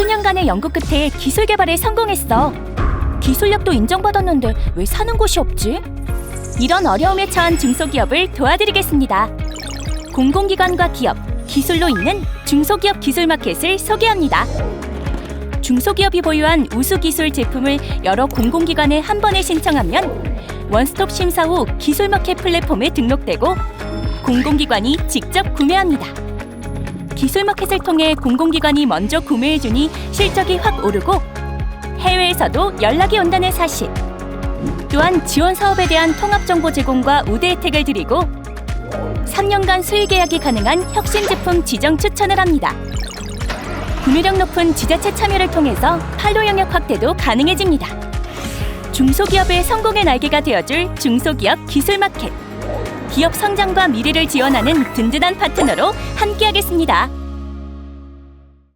수년간의 연구 끝에 기술 개발에 성공했어. 기술력도 인정받았는데 왜 사는 곳이 없지? 이런 어려움에 처한 중소기업을 도와드리겠습니다. 공공기관과 기업, 기술로 있는 중소기업 기술 마켓을 소개합니다. 중소기업이 보유한 우수 기술 제품을 여러 공공기관에 한 번에 신청하면 원스톱 심사 후 기술 마켓 플랫폼에 등록되고 공공기관이 직접 구매합니다. 기술마켓을 통해 공공기관이 먼저 구매해주니 실적이 확 오르고 해외에서도 연락이 온다는 사실. 또한 지원 사업에 대한 통합 정보 제공과 우대 혜택을 드리고 3년간 수의 계약이 가능한 혁신 제품 지정 추천을 합니다. 구매력 높은 지자체 참여를 통해서 판로 영역 확대도 가능해집니다. 중소기업의 성공의 날개가 되어줄 중소기업 기술마켓. 기업 성장과 미래를 지원하는 든든한 파트너로 함께하겠습니다.